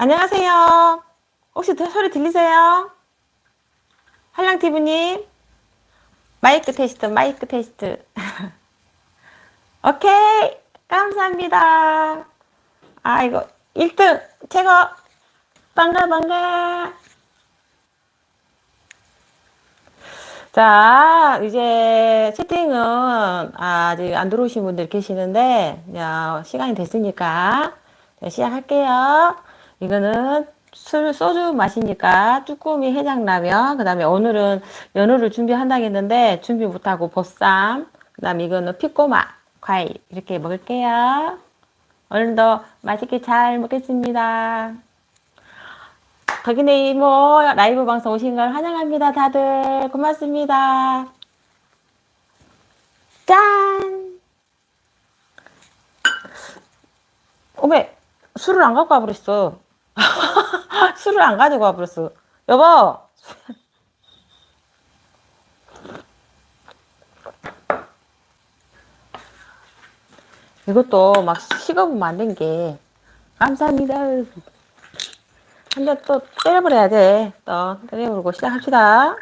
안녕하세요. 혹시 더 소리 들리세요? 한량티브님. 마이크 테스트, 마이크 테스트. 오케이. 감사합니다. 아, 이거 1등 최고. 반가, 반가. 자, 이제 채팅은 아직 안 들어오신 분들 계시는데, 야, 시간이 됐으니까 자, 시작할게요. 이거는 술, 소주 마시니까 쭈꾸미 해장라면, 그 다음에 오늘은 연어를 준비한다겠는데, 준비 못하고 보쌈, 그 다음에 이거는 피꼬마, 과일, 이렇게 먹을게요. 오늘도 맛있게 잘 먹겠습니다. 거기네 이모 라이브 방송 오신 걸 환영합니다. 다들 고맙습니다. 짠! 어메 술을 안 갖고 와버렸어. 술을 안 가지고 와 버렸어. 여보! 이것도 막 식어보면 안 된 게. 감사합니다. 한대또 때려버려야 돼. 또 때려버리고 시작합시다.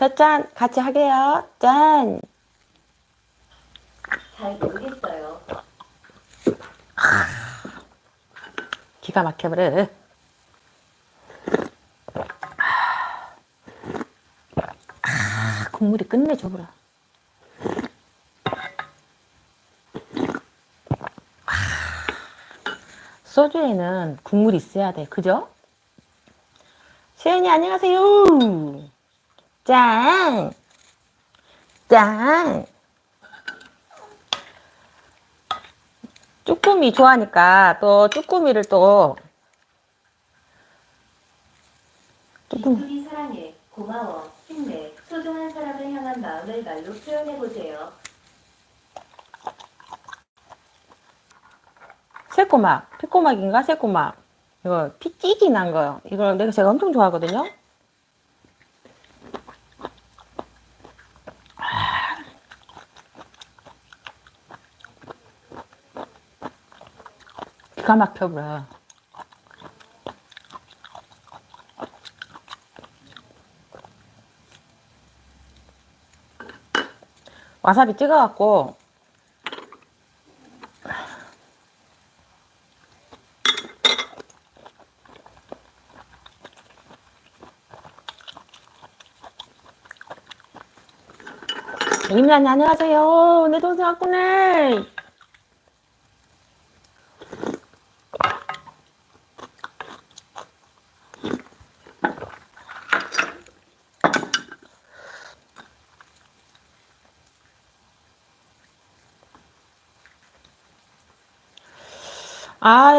자, 짠! 같이 하게요. 짠! 잘 모르겠어요. 기가 막혀버려. 아, 국물이 끝내줘 버려. 아, 소주에는 국물이 있어야 돼. 그죠? 시연이 안녕하세요. 짠! 짠! 쭈꾸미 좋아하니까 또 쭈꾸미를 또 쭈꾸미. 사랑해, 고마워, 힘내, 소중한 사람을 향한 마음을 말로 표현해 보세요. 새꼬막. 피꼬막인가? 새꼬막. 이거 피 찌기 난 거요. 이거 내가 제가 엄청 좋아하거든요 기가 막혀버려 와사비 찍어갖고 임란이 안녕하세요. 내 동생 왔구네.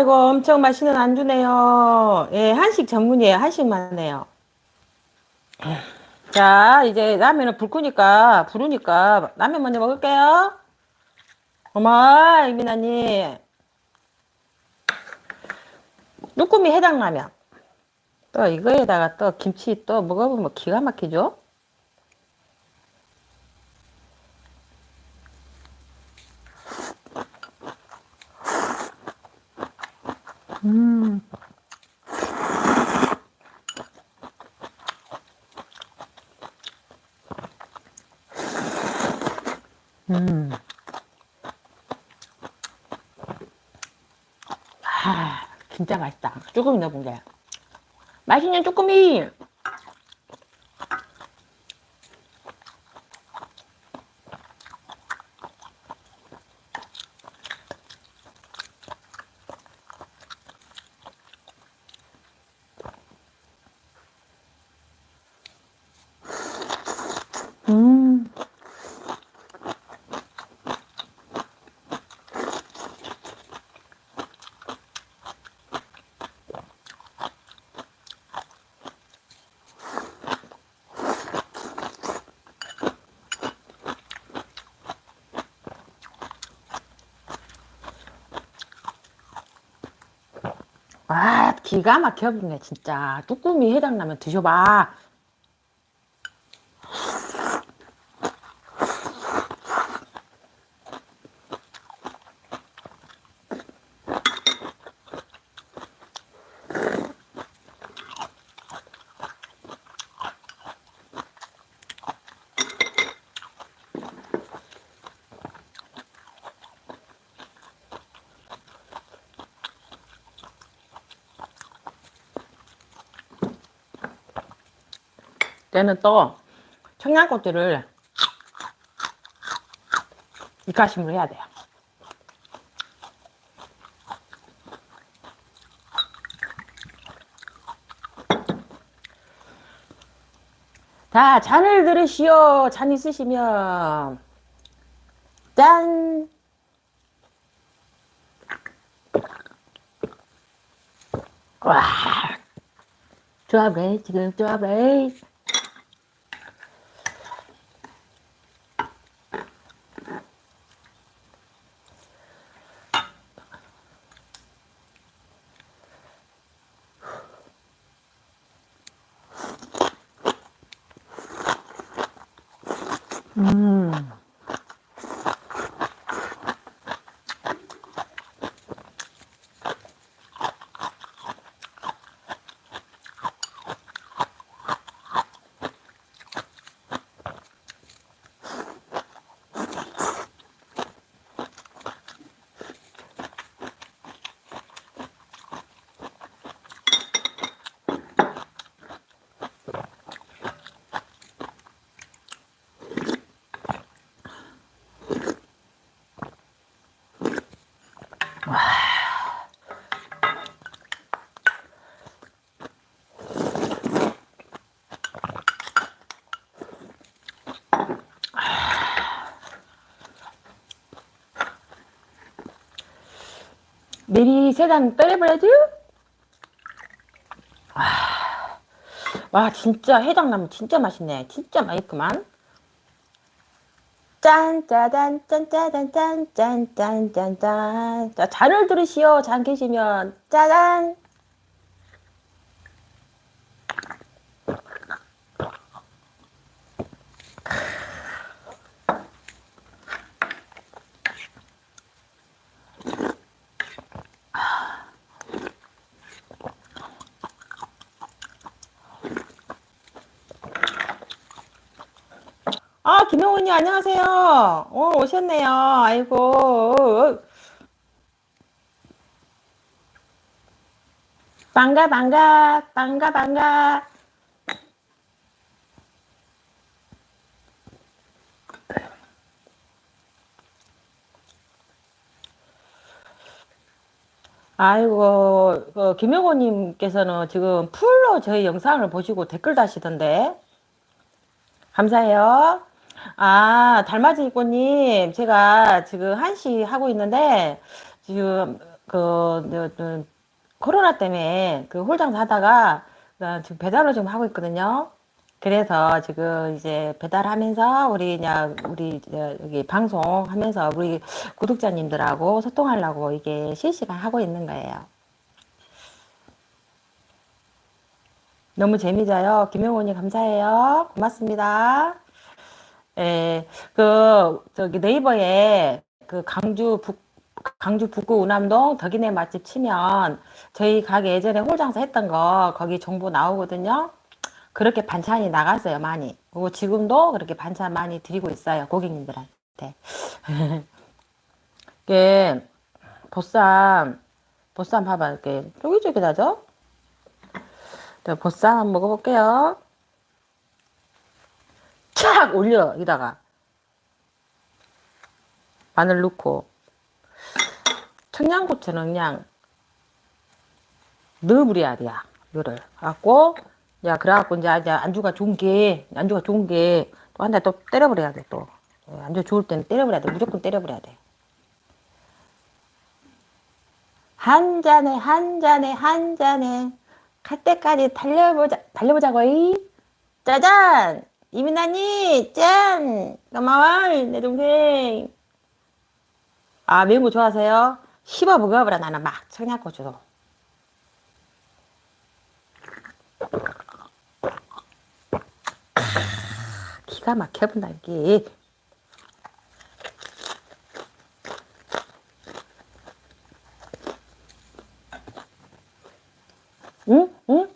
아, 이거 엄청 맛있는 안주네요. 예, 한식 전문이에요. 한식만 해요. 자, 이제 라면은 불 끄니까, 부르니까 라면 먼저 먹을게요. 어머, 이민아님. 쭈꾸미 해장라면. 또 이거에다가 또 김치 또 먹어보면 기가 막히죠? 음. 음. 아, 진짜 맛있다. 쭈꾸미 넣어본 게. 맛있는 쭈꾸미! 음. 아, 기가 막혀버리네, 진짜. 쭈꾸미 해장라면 드셔봐. 때는 또 청양고추를 입가심으로 해야 돼요. 자, 잔을 들으시오. 잔 있으시면. 짠! 와! 조합해, 지금 조합해. 미리 세단 때려버려야지. 와, 와 진짜 해장라면 진짜 맛있네. 진짜 맛있구만. 짠 짜잔 짠 짜잔 짠짠 짠 짠짠. 자 잔을 들으시오. 잔 계시면 짜잔. 아 김영훈님 안녕하세요. 어 오셨네요. 아이고. 반가 반가 반가 반가. 아이고, 그 김영호님께서는 지금 풀로 저희 영상을 보시고 댓글 다시던데. 감사해요. 아, 달맞이꽃님, 제가 지금 한시 하고 있는데, 지금, 그, 저, 저, 코로나 때문에 그 홀장사 하다가, 어, 지금 배달을 좀 하고 있거든요. 그래서 지금 이제 배달하면서 우리 그냥 우리 저 여기 방송하면서 우리 구독자님들하고 소통하려고 이게 실시간 하고 있는 거예요. 너무 재미져요. 김영호님 감사해요. 고맙습니다. 예, 그 저기 네이버에 그 강주 북 강주 북구 우남동 덕이네 맛집 치면 저희 가게 예전에 홀장사 했던 거 거기 정보 나오거든요. 그렇게 반찬이 나갔어요, 많이. 그리고 지금도 그렇게 반찬 많이 드리고 있어요, 고객님들한테. 이게 보쌈, 보쌈 봐봐, 이렇게 쫄깃쫄깃하죠? 자, 보쌈 한번 먹어볼게요. 착 올려, 여기다가. 마늘 넣고. 청양고추는 그냥 넣어버려야 돼요, 이거를. 갖고, 야, 그래갖고 이제, 안주가 좋은 게, 안주가 좋은 게, 또 한 대 또 때려버려야 돼, 또. 예, 안주 좋을 때는 때려버려야 돼. 무조건 때려버려야 돼. 한 잔에, 한 잔에, 한 잔에, 갈 때까지 달려보자, 달려보자고, 이. 짜잔! 이민아님, 짠! 고마워, 내 동생. 아, 매운 거 좋아하세요? 씹어 먹어보라, 나는 막, 청양고추도. 기가 막혀본다, 이게. 응? 응?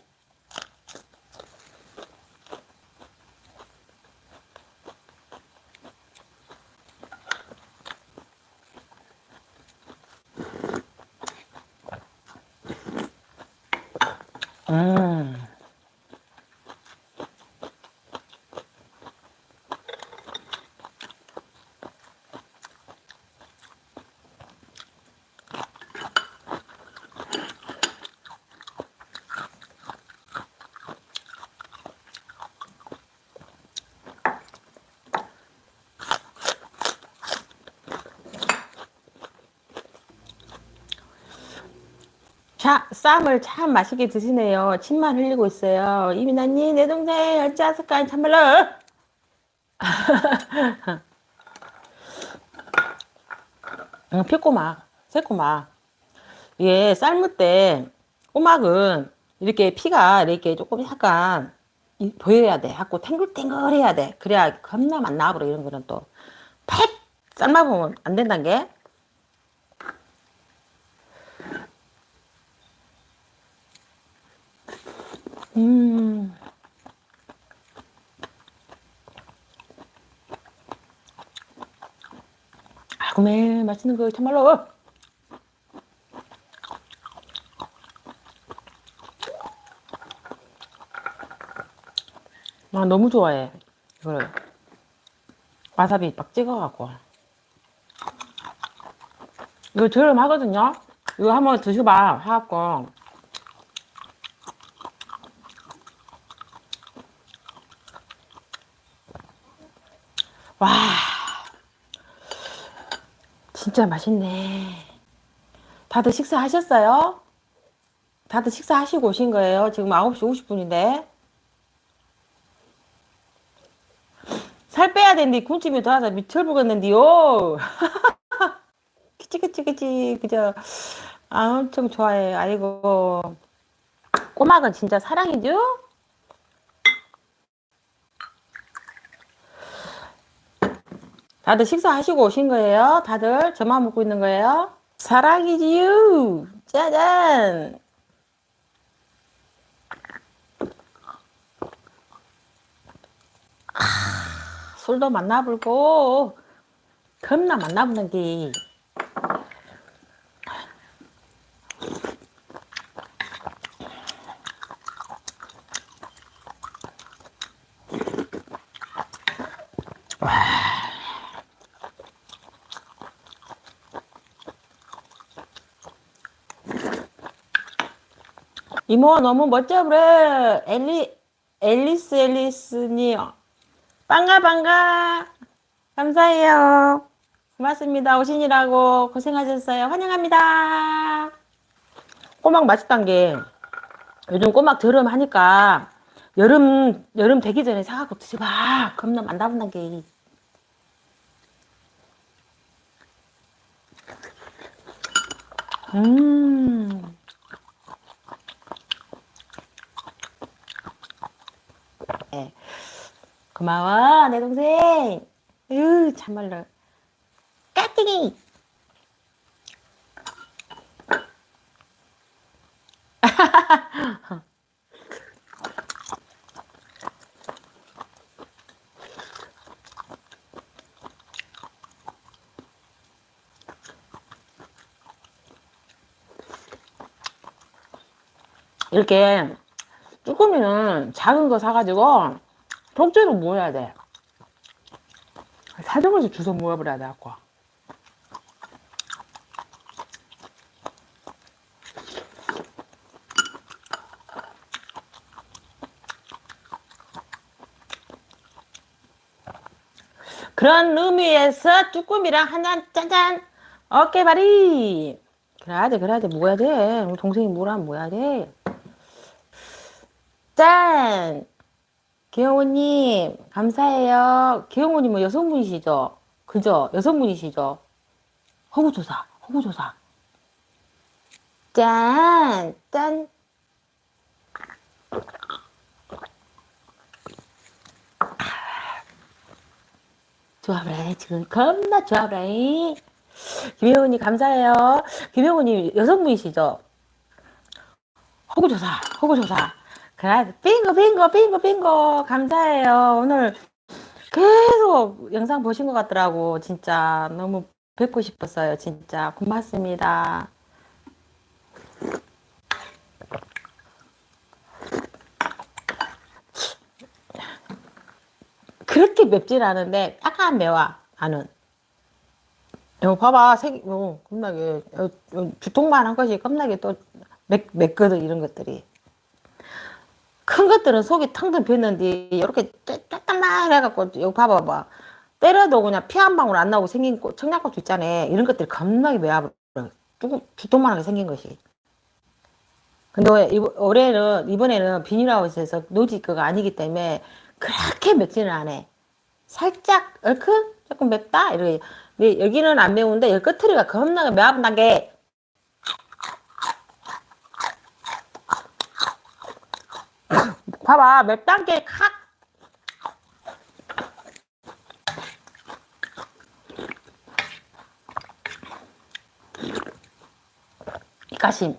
음. 자, 쌈을 참 맛있게 드시네요. 침만 흘리고 있어요. 이민아님, 내 동생 어찌하실까? 참말로. 응, 피꼬막, 새꼬막. 이게 삶을 때 꼬막은 이렇게 피가 이렇게 조금 약간 이- 보여야 돼. 하고 탱글탱글해야 돼. 그래야 겁나 맛 나버려. 이런 거는 또. 팩! 삶아보면 안 된다는 게. 음. 아이고, 매 맛있는 거 참말로. 나 너무 좋아해. 이거를. 와사비 막 찍어갖고. 이거 저렴하거든요? 이거 한번 드셔봐. 사갖고. 와. 진짜 맛있네. 다들 식사하셨어요? 다들 식사하시고 오신 거예요? 지금 9시 50분인데. 살 빼야 되는데 군침이 돌아서 미쳐버렸는데요. 그치 그치 그치 그죠. 아 엄청 좋아해. 아이고 꼬막은 진짜 사랑이죠. 다들 식사하시고 오신 거예요? 다들 저만 먹고 있는 거예요? 사랑이지요. 짜잔. 술도 만나불고 겁나 만나보는 게 이모 너무 멋져 그래. 엘리 앨리스 앨리스님. 반가 반가. 감사해요. 고맙습니다. 오신이라고 고생하셨어요. 환영합니다. 꼬막 맛있단 게 요즘 꼬막 저렴 하니까 여름 여름 되기 전에 사갖고 드셔봐. 겁나 만나본단 게. 음. 고마워, 내 동생. 으, 참말로. 까띵이. 이렇게 쭈꾸미는 작은 거 사가지고 통째로 모아야 돼. 사정에서 주워 모아버려야 돼, 갖고. 그런 의미에서 쭈꾸미랑 한잔 짠짠 어깨 발이 그래야 돼 그래야 돼 모아야 돼 동생이 뭐라면 모아야 돼 짠! 기영호님, 감사해요. 기영호님은 뭐 여성분이시죠? 그죠? 여성분이시죠? 허구조사, 허구조사. 짠! 짠! 좋아버려, 지금 겁나 좋아버려. 김영호님, 감사해요. 김영호님, 여성분이시죠? 허구조사, 허구조사. 그래, 빙고, 빙고, 빙고, 빙고. 감사해요. 오늘 계속 영상 보신 것 같더라고. 진짜 너무 뵙고 싶었어요. 진짜 고맙습니다. 그렇게 맵진 않은데 약간 매워. 나는. 이거 봐봐. 색, 어, 겁나게. 어, 어, 두통만 한 것이 겁나게 또 맵, 맵거든, 이런 것들이. 큰 것들은 속이 텅텅 비었는데 이렇게 쪼쪼만 해갖고 여기 봐봐봐 때려도 그냥 피 한 방울 안 나오고 생긴 꽃, 청양고추 있잖아 이런 것들이 겁나게 매워 조금 두통만하게 생긴 것이 근데 왜 이번- 올해는 이번에는 비닐하우스에서 노지 거가 아니기 때문에 그렇게 맵지는 않아. 살짝 얼큰 조금 맵다. 근데 여기는 안 매운데 여기 끝트리가 겁나게 매운다게. 봐봐 맵단 게 칵. 이까심.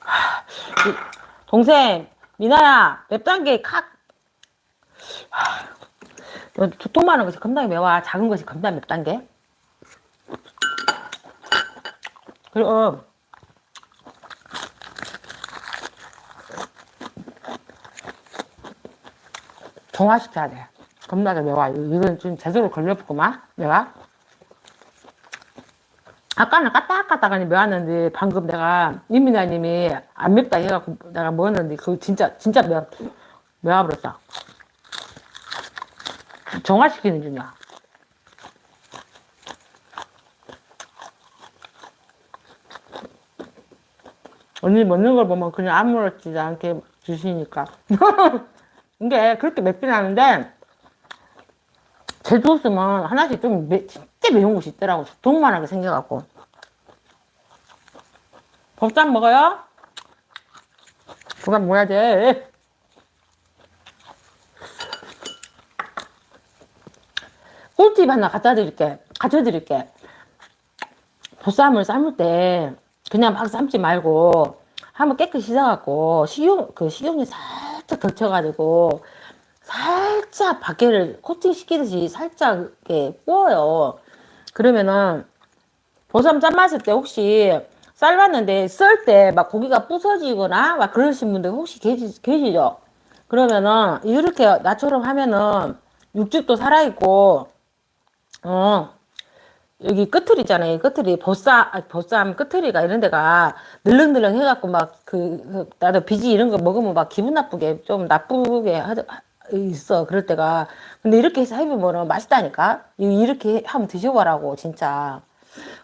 하, 이- 동생 미나야 맵단 게 칵. 하, 두통만한 것이 겁나게 매워. 작은 것이 겁나 맵단 게. 그리고 정화시켜야 돼. 겁나게 매워. 이건 좀 제대로 걸려붙구만, 내가. 아까는 까딱까딱하니 매웠는데, 방금 내가, 이민아님이 안 맵다 해갖고 내가 먹었는데, 그거 진짜, 진짜 매, 매워버렸다. 정화시키는 중이야. 언니 먹는 걸 보면 그냥 아무렇지도 않게 주시니까. 이게 그렇게 맵진 않은데, 제주 없으면 하나씩 좀 매, 진짜 매운 곳이 있더라고. 동만하게 생겨갖고. 법장 먹어요? 그만 먹어야 돼. 꿀팁 하나 갖다 드릴게. 가르쳐 드릴게. 보쌈을 삶을 때 그냥 막 삶지 말고 한번 깨끗이 씻어갖고 식용 그 식용유 살 짝 덜쳐가지고 살짝 밖에를 코팅 시키듯이 살짝 이렇게 구워요. 그러면은 보쌈 짠맛을 때 혹시 삶았는데 썰 때 막 고기가 부서지거나 막 그러신 분들 혹시 계시, 계시죠? 그러면은 이렇게 나처럼 하면은 육즙도 살아있고 어 여기 끝틀 있잖아요. 끝틀이 보쌈, 아, 보쌈 끝틀이가 이런 데가 늘렁늘렁 해갖고 막 그, 그 나도 비지 이런 거 먹으면 막 기분 나쁘게 좀 나쁘게 하, 하- 있어. 그럴 때가. 근데 이렇게 해서 해보면 맛있다니까? 이- 이렇게 하면 드셔보라고, 진짜.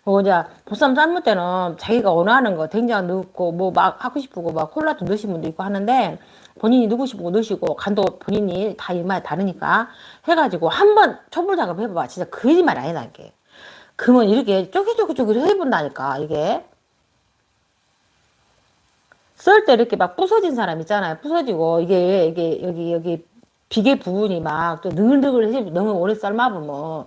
뭐 이제 보쌈 삶을 때는 자기가 원하는 거 된장 넣고 뭐 막 하고 싶고 막 콜라도 넣으신 분도 있고 하는데 본인이 넣고 거 넣으시고 간도 본인이 다 입맛이 다르니까 해가지고 한번 초벌 작업 해봐. 진짜 거짓말 아니다, 이게. 그러면 이렇게 쪼깃쪼깃쪼깃 해본다니까, 이게. 썰 때 이렇게 막 부서진 사람 있잖아요. 부서지고, 이게, 이게, 여기, 여기, 비계 부분이 막 또 느글느글해지 너무 오래 삶아보면.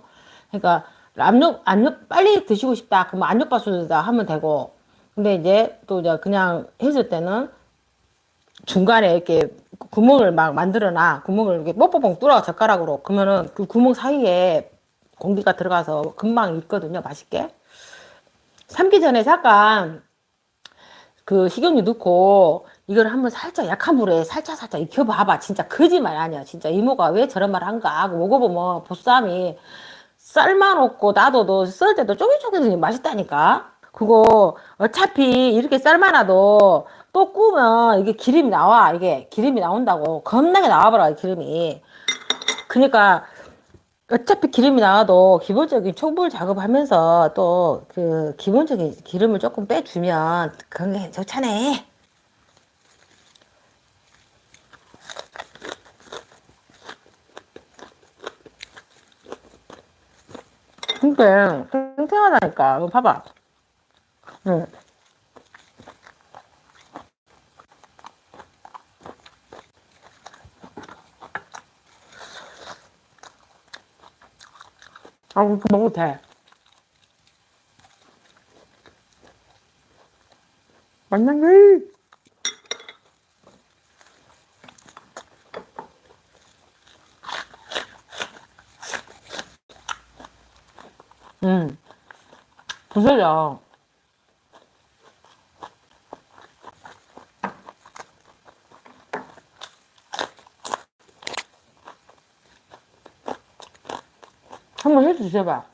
그러니까, 압력, 압력, 빨리 드시고 싶다. 그러면 압력밥솥에다 하면 되고. 근데 이제 또 이제 그냥 했을 때는 중간에 이렇게 구멍을 막 만들어놔. 구멍을 이렇게 뽀뽀뽕 뚫어, 젓가락으로. 그러면은 그 구멍 사이에 공기가 들어가서 금방 익거든요. 맛있게. 삶기 전에 잠깐 그 식용유 넣고 이걸 한번 살짝 약한 불에 살짝 살짝 익혀봐봐. 진짜 거짓말 아니야. 진짜 이모가 왜 저런 말 한가 먹어보면 보쌈이 삶아놓고 놔둬도 썰 때도 쪼깃쪼깃하니 맛있다니까. 그거 어차피 이렇게 삶아놔도 또 구우면 이게 기름이 나와. 이게 기름이 나온다고. 겁나게 나와버려, 기름이. 그러니까 어차피 기름이 나와도 기본적인 초벌 작업하면서 또 그 기본적인 기름을 조금 빼주면 건강에 좋잖아. 근데 탱탱하다니까. 봐봐. 응. 아, 이거 먹어도 돼. 만나기. 음, 부서져. 한번 해서 드셔 봐.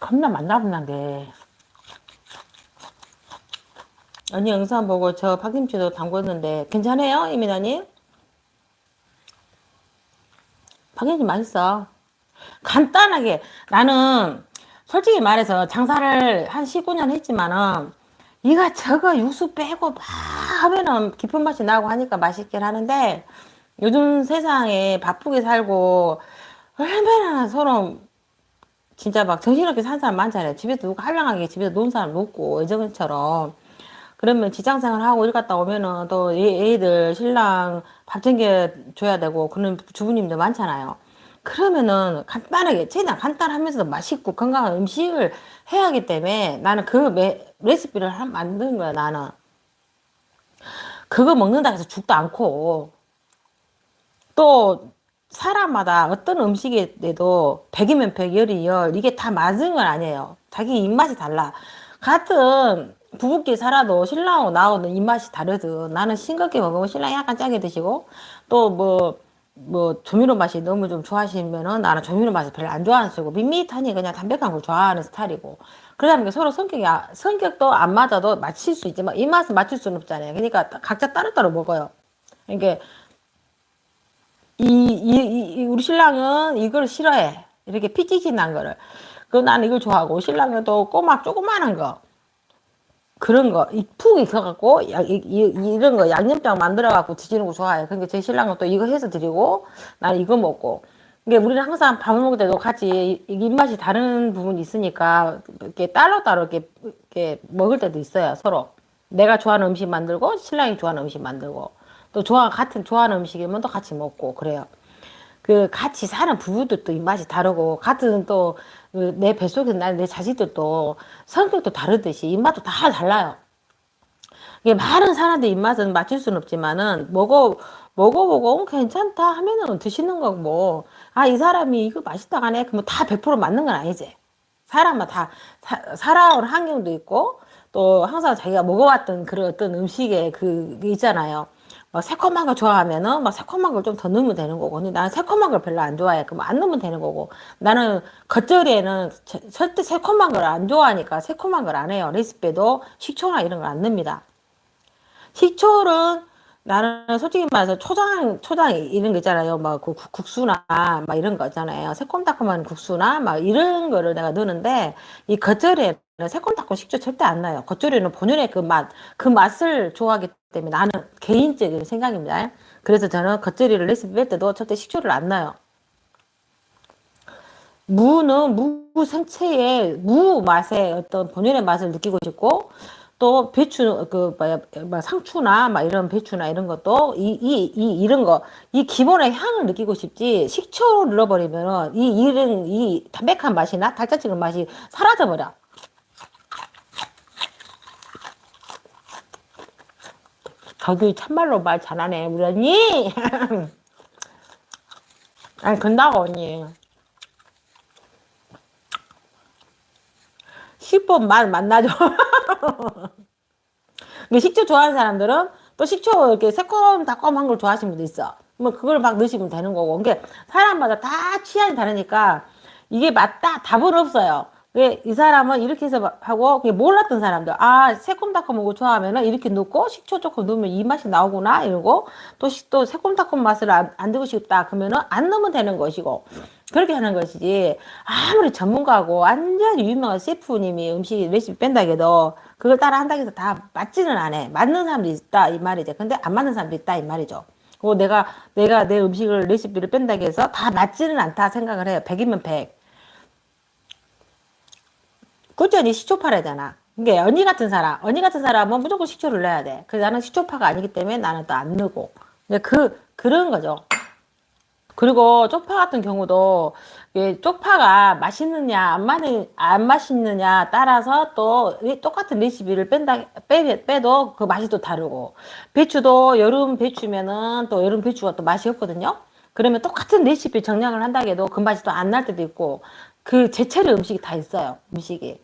겁나 만나보난 게. 언니 영상 보고 저 파김치도 담궜는데 괜찮아요, 이민아님? 파김치 맛있어. 간단하게 나는 솔직히 말해서 장사를 한 19년 했지만은 이가 저거 육수 빼고 막 하면은 깊은 맛이 나고 하니까 맛있긴 하는데 요즘 세상에 바쁘게 살고 얼마나 서로 진짜 막 정신없게 산 사람 많잖아요. 집에서 누가 한량하게 집에서 노는 사람 없고 예전처럼 그러면 직장생활 하고 일 갔다 오면은 또 애- 애들 신랑 밥 챙겨 줘야 되고 그런 주부님들 많잖아요. 그러면은 간단하게 최대한 간단하면서도 맛있고 건강한 음식을 해야 하기 때문에 나는 그 메- 레시피를 한 만드는 거야 나는. 그거 먹는다 해서 죽도 않고 또 사람마다 어떤 음식에도 100이면 100, 열이 열 이게 다 맞은 건 아니에요. 자기 입맛이 달라. 같은 부부끼리 살아도 신랑하고 나하고는 입맛이 다르든 나는 싱겁게 먹으면 신랑이 약간 짜게 드시고 또뭐 뭐 조미료 맛이 너무 좀 좋아하시면은 나는 조미료 맛을 별로 안 좋아하는 스타일이고 밋밋하니 그냥 담백한 걸 좋아하는 스타일이고 그러다 보니까 서로 성격이 아- 성격도 안 맞아도 맞출 수 있지만 입맛은 맞출 수는 없잖아요. 그러니까 각자 따로따로 먹어요. 그러니까 이, 이, 이- 이 우리 신랑은 이걸 싫어해. 이렇게 피지진한 거를. 그 나는 이걸 좋아하고 신랑은 또 꼬막 조그마한 거. 그런 거, 이푹 익혀갖고, 야, 이, 이, 런거 양념장 만들어갖고 드시는 거 좋아해요. 그러니까 제 신랑은 또 이거 해서 드리고, 나는 이거 먹고. 그러니까 우리는 항상 밥을 먹을 때도 같이 입맛이 다른 부분이 있으니까, 이렇게 따로 따로 이렇게, 이렇게 먹을 때도 있어요, 서로. 내가 좋아하는 음식 만들고, 신랑이 좋아하는 음식 만들고, 또 좋아, 같은 좋아하는 음식이면 또 같이 먹고, 그래요. 그 같이 사는 부부들도 입맛이 다르고 같은 또 내 뱃속에 나는 내 자식들도 성격도 다르듯이 입맛도 다 달라요. 이게 많은 사람들 입맛은 맞출 수는 없지만은 먹어 먹어보고 어, 괜찮다 하면은 드시는 거고 아 이 사람이 이거 맛있다 하네. 그러면 다 100% 맞는 건 아니지. 사람마다 다 사, 살아온 환경도 있고 또 항상 자기가 먹어왔던 그런 어떤 음식의 그, 그 있잖아요. 막 새콤한 거 좋아하면은 막 새콤한 걸 좀 더 넣으면 되는 거고. 근데 나는 새콤한 걸 별로 안 좋아해. 그럼 안 넣으면 되는 거고. 나는 겉절이에는 저- 절대 새콤한 걸 안 좋아하니까 새콤한 걸 안 해요. 레시피에도 식초나 이런 걸 안 넣습니다. 식초는 나는 솔직히 말해서 초장 초장 이런 거 있잖아요. 막 그 국수나 막 이런 거 있잖아요. 새콤달콤한 국수나 막 이런 거를 내가 넣는데 이 겉절이에는 새콤달콤 식초 절대 안 넣어요. 겉절이는 본연의 그 맛 그 맛을 좋아하기 때문에 나는 개인적인 생각입니다. 그래서 저는 겉절이를 레시피 뺄 때도 절대 식초를 안 넣어요. 무는 무 생채의 무 맛의 어떤 본연의 맛을 느끼고 싶고 또 배추 그 뭐야 뭐 상추나 막 이런 배추나 이런 것도 이 이 이 이 런 거 이 기본의 향을 느끼고 싶지 식초를 넣어버리면은 이 이런 이 담백한 맛이나 달짝지근 맛이 사라져 버려. 저기 참말로 말 잘하네 우리 언니. 아니 근다고 언니. 10번 맛 만나죠. 근데 식초 좋아하는 사람들은 또 식초 이렇게 새콤달콤한 걸 좋아하시는 분도 있어. 뭐 그걸 막 넣으시면 되는 거고. 그게 사람마다 다 취향이 다르니까 이게 맞다 답은 없어요. 왜이 사람은 이렇게 해서 하고 그게 몰랐던 사람들 아 새콤달콤한 거 좋아하면은 이렇게 넣고 식초 조금 넣으면 이 맛이 나오구나 이러고 또, 시- 또 새콤달콤 맛을 안, 안 드고 싶다 그러면은 안 넣으면 되는 것이고 그렇게 하는 것이지 아무리 전문가고 완전히 유명한 셰프님이 음식 레시피 뺀다 해도 그걸 따라 한다 해서 다 맞지는 않아 맞는 사람도 있다 이 말이죠 근데 안 맞는 사람도 있다 이 말이죠 그리고 내가 내가 내 음식을 레시피를 뺀다 해서 다 맞지는 않다 생각을 해요 100이면 100 꾸준히 식초파래잖아. 이게 언니 같은 사람, 언니 같은 사람은 무조건 식초를 넣어야 돼. 그래서 나는 식초파가 아니기 때문에 나는 또 안 넣고. 이제 그, 그런 거죠. 그리고 쪽파 같은 경우도 이게 쪽파가 맛있느냐 안 맛이 안 맛있느냐 따라서 또이 똑같은 레시피를 뺀다 빼, 빼도 그 맛이 또 다르고 배추도 여름 배추면은 또 여름 배추가 또 맛이 없거든요. 그러면 똑같은 레시피 정량을 한다 해도 그 맛이 또 안 날 때도 있고 그 제철 음식이 다 있어요 음식이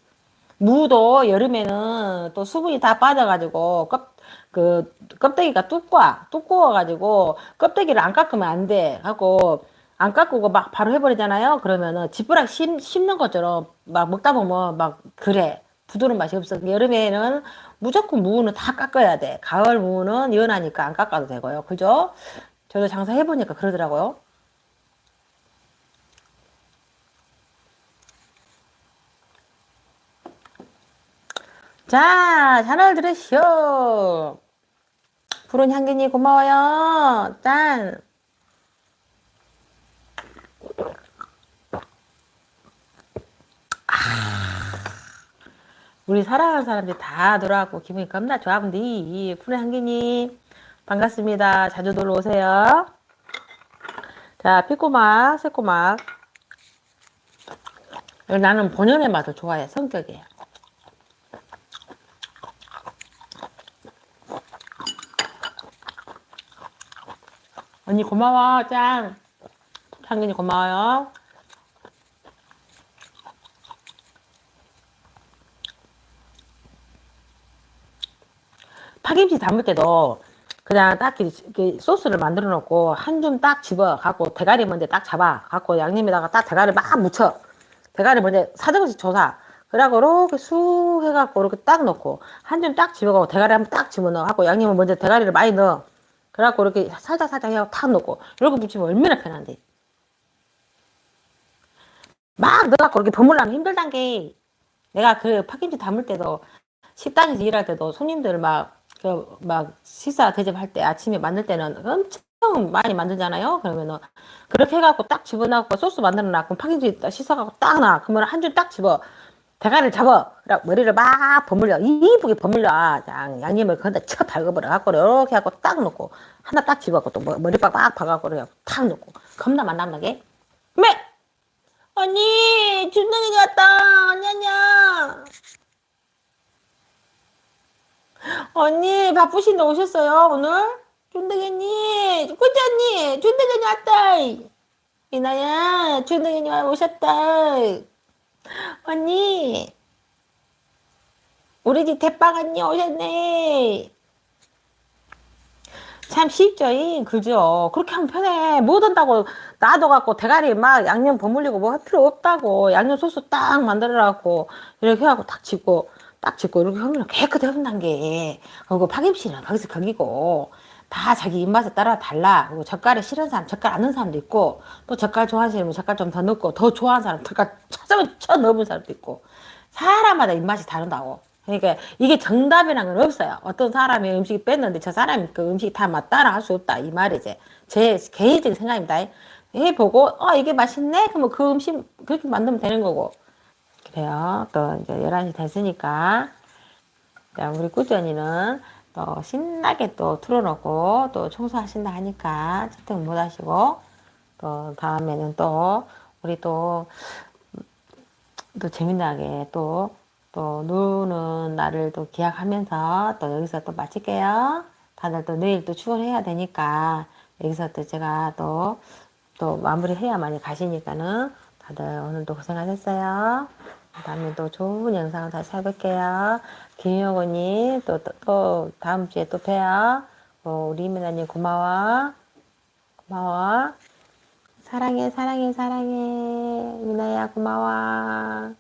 무도 여름에는 또 수분이 다 빠져가지고 껍, 그 껍데기가 두꺼워 두꺼워 가지고 껍데기를 안 깎으면 안 돼. 하고 안 깎고 막 바로 해버리잖아요. 그러면은 지푸라기 씹, 씹는 것처럼 막 먹다 보면 막 그래. 부드러운 맛이 없어. 여름에는 무조건 무는 다 깎아야 돼. 가을 무는 연하니까 안 깎아도 되고요. 그죠? 저도 장사 해보니까 그러더라고요 자, 잔을 들으시오. 푸른 향기님 고마워요. 짠. 우리 사랑하는 사람들 다 들어왔고 기분이 겁나 좋아 근데 이, 이 푸른 향기님 반갑습니다. 자주 놀러 오세요. 자, 피꼬막, 새꼬막. 나는 본연의 맛을 좋아해, 성격이 언니 고마워, 짱. 향균이 고마워요. 파김치 담을 때도 그냥 딱 이렇게 소스를 만들어 놓고 한 줌 딱 집어 갖고 대가리 먼저 딱 잡아 갖고 양념에다가 딱 대가리 막 묻혀 대가리 먼저 사정없이 조사 그러고 이렇게 쑥 해갖고 이렇게 딱 넣고 한 줌 딱 집어가고 대가리 한번 딱 집어넣어 갖고 양념을 먼저 대가리를 많이 넣어 그래갖고 이렇게 살짝 살짝 해갖고 탁 넣고 이렇게 묻히면 얼마나 편한데 막 넣어갖고 이렇게 버무려면 힘들단 게 내가 그 파김치 담을 때도 식당에서 일할 때도 손님들 막, 그, 막, 식사 대접할 때 아침에 만들 때는 엄청 많이 만들잖아요? 그러면은, 그렇게 해갖고 딱 집어넣고 소스 만들어 놨고 파김치 딱 씻어갖고 딱 놔. 그러면 한 줄 딱 집어. 대가리를 잡아. 머리를 막 버물려. 이쁘게 버물려. 양, 양념을 거기다 쳐 달궈버려. 갖고 이렇게 하고 딱 넣고, 하나 딱 집어갖고 또 머- 머리빡 막 박아갖고 그래. 탁 넣고. 겁나 만남나게. 매! 언니! 준동이 왔다! 언니, 안녕! 언니 바쁘신데 오셨어요 오늘? 준덕이님 꾸지 언니 준덕이님 왔다 이나야 준덕이님 오셨다 언니 우리 집 대빵 언니 오셨네. 참 쉽죠 이 그죠? 그렇게 하면 편해. 못 한다고 놔둬갖고 대가리 막 양념 버물리고 뭐 할 필요 없다고 양념 소스 딱 만들어갖고 이렇게 해갖고 딱 집고 딱 짓고 이렇게 하면 깨끗이 흐른단 게. 그리고 파김치는 거기서 거기고 다 자기 입맛에 따라 달라. 그리고 젓갈이 싫은 사람 젓갈 안 넣는 사람도 있고 또 젓갈 좋아하시면 젓갈 좀 더 넣고 더 좋아하는 사람 젓갈 찾아면 쳐 넣는 사람도 있고. 사람마다 입맛이 다른다고. 그러니까 이게 정답이란 건 없어요. 어떤 사람이 음식이 뺐는데 저 사람이 그 음식이 다맛 따라 할 수 없다. 이 말이지 제 개인적인 생각입니다. 해보고 어 이게 맛있네? 그러면 그 음식 그렇게 만들면 되는 거고. 그래요. 또 이제 11시 됐으니까. 자, 우리 꾸준이는 또 신나게 또 틀어놓고 또 청소하신다 하니까 채팅 못 하시고 또 다음에는 또 우리 또, 또 재미나게 또, 또 노는 날을 또 기약하면서 또 여기서 또 마칠게요. 다들 또 내일 또 출근해야 되니까 여기서 또 제가 또, 또 마무리 해야만이 가시니까는 다들 오늘도 고생하셨어요. 다음에 또 좋은 영상을 다시 해볼게요. 김효고님, 또, 또, 또, 다음 주에 또 봬요. 어, 우리 이민아님 고마워. 고마워. 사랑해, 사랑해, 사랑해. 미나야, 고마워.